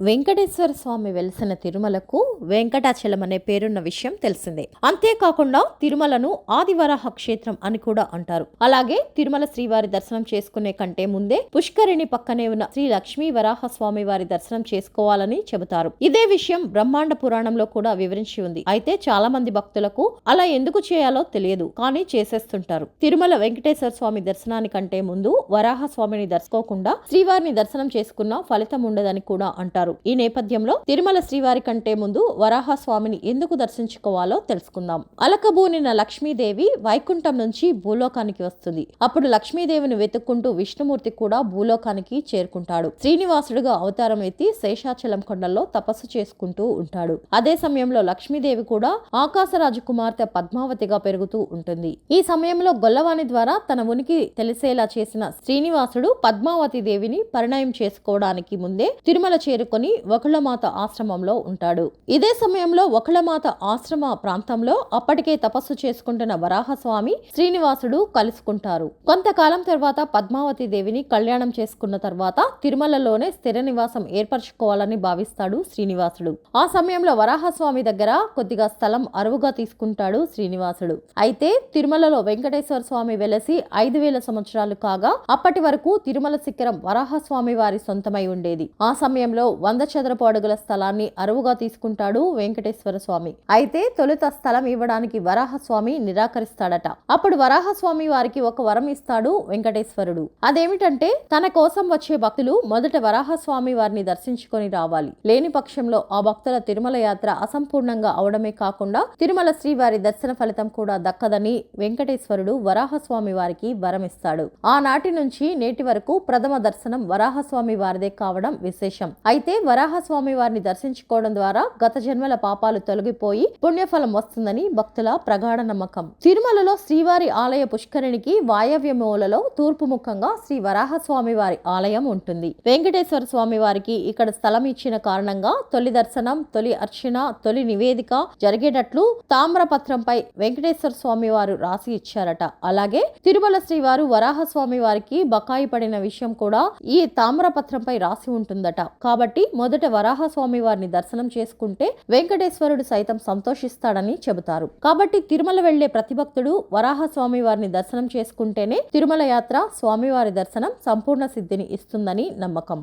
వెంకటేశ్వర స్వామి వెలిసిన తిరుమలకు వెంకటాచలం అనే పేరున్న విషయం తెలిసిందే. అంతేకాకుండా తిరుమలను ఆదివరాహ క్షేత్రం అని కూడా అంటారు. అలాగే తిరుమల శ్రీవారి దర్శనం చేసుకునే కంటే ముందే పుష్కరిణి పక్కనే ఉన్న శ్రీ లక్ష్మీ వరాహ స్వామి వారి దర్శనం చేసుకోవాలని చెబుతారు. ఇదే విషయం బ్రహ్మాండ పురాణంలో కూడా వివరించి ఉంది. అయితే చాలా మంది భక్తులకు అలా ఎందుకు చేయాలో తెలియదు. కానీ చేసేస్తుంటారు. తిరుమల వెంకటేశ్వర స్వామి దర్శనానికంటే ముందు వరాహ స్వామిని దర్శకోకుండా శ్రీవారిని దర్శనం చేసుకున్న ఫలితం ఉండదని కూడా అంటారు. ఈ నేపథ్యంలో తిరుమల శ్రీవారి కంటే ముందు వరాహస్వామిని ఎందుకు దర్శించుకోవాలో తెలుసుకుందాం. అలకబూనిన లక్ష్మీదేవి వైకుంఠం నుంచి భూలోకానికి వస్తుంది. అప్పుడు లక్ష్మీదేవిని వెతుక్కుంటూ విష్ణుమూర్తి కూడా భూలోకానికి చేరుకుంటాడు. శ్రీనివాసుడుగా అవతారం ఎత్తి శేషాచలం కొండల్లో తపస్సు చేసుకుంటూ ఉంటాడు. అదే సమయంలో లక్ష్మీదేవి కూడా ఆకాశరాజు కుమార్తె పద్మావతిగా పెరుగుతూ ఉంటుంది. ఈ సమయంలో గొల్లవాణి ద్వారా తన ఉనికి తెలిసేలా చేసిన శ్రీనివాసుడు పద్మావతి దేవిని పరిణయం చేసుకోవడానికి ముందే తిరుమల చేరుకొని ఒకళ్ళమాత ఆశ్రమంలో ఉంటాడు. ఇదే సమయంలో ఒకళ్ళమాత ఆశ్రమ ప్రాంతంలో అప్పటికే తపస్సు చేసుకుంటున్న వరాహస్వామి శ్రీనివాసుడు కలుసుకుంటారు. కొంతకాలం తర్వాత పద్మావతి దేవిని కళ్యాణం చేసుకున్న తర్వాత తిరుమలలోనే స్థిర నివాసం ఏర్పరచుకోవాలని భావిస్తాడు శ్రీనివాసుడు. ఆ సమయంలో వరాహస్వామి దగ్గర కొద్దిగా స్థలం అరువుగా తీసుకుంటాడు శ్రీనివాసుడు. అయితే తిరుమలలో వెంకటేశ్వర స్వామి వెలసి ఐదు వేల సంవత్సరాలు కాగా అప్పటి వరకు తిరుమల శిఖరం వరాహస్వామి వారి సొంతమై ఉండేది. ఆ సమయంలో వంద చదరపు అడుగుల స్థలాన్ని అరువుగా తీసుకుంటాడు వెంకటేశ్వర స్వామి. అయితే తొలుత స్థలం ఇవ్వడానికి వరాహస్వామి నిరాకరిస్తాడట. అప్పుడు వరాహస్వామి వారికి ఒక వరం ఇస్తాడు వెంకటేశ్వరుడు. అదేమిటంటే తన కోసం వచ్చే భక్తులు మొదట వరాహస్వామి వారిని దర్శించుకొని రావాలి. లేని పక్షంలో ఆ భక్తుల తిరుమల యాత్ర అసంపూర్ణంగా అవడమే కాకుండా తిరుమల శ్రీవారి దర్శన ఫలితం కూడా దక్కదని వెంకటేశ్వరుడు వరాహస్వామి వారికి వరం ఇస్తాడు. ఆనాటి నుంచి నేటి వరకు ప్రథమ దర్శనం వరాహస్వామి వారిదే కావడం విశేషం. అయితే వరాహస్వామి వారిని దర్శించుకోవడం ద్వారా గత జన్మల పాపాలు తొలగిపోయి పుణ్యఫలం వస్తుందని భక్తుల ప్రగాఢ నమ్మకం. తిరుమలలో శ్రీవారి ఆలయ పుష్కరిణికి వాయవ్య మూలలో తూర్పు ముఖంగా శ్రీ వరాహస్వామి వారి ఆలయం ఉంటుంది. వెంకటేశ్వర స్వామి వారికి ఇక్కడ స్థలం ఇచ్చిన కారణంగా తొలి దర్శనం తొలి అర్చన తొలి నివేదిక జరిగేటట్లు తామ్రపత్రంపై వెంకటేశ్వర స్వామి వారు రాసి ఇచ్చారట. అలాగే తిరుమల శ్రీవారు వరాహస్వామి వారికి బకాయి పడిన విషయం కూడా ఈ తామ్రపత్రంపై రాసి ఉంటుందట. కాబట్టి మొదట వరాహస్వామి వారిని దర్శనం చేసుకుంటే వెంకటేశ్వరుడు సైతం సంతోషిస్తాడని చెబుతారు. కాబట్టి తిరుమల వెళ్ళే ప్రతి భక్తుడు వరాహస్వామి వారిని దర్శనం చేసుకుంటేనే తిరుమల యాత్ర స్వామివారి దర్శనం సంపూర్ణ సిద్ధిని ఇస్తుందని నమ్మకం.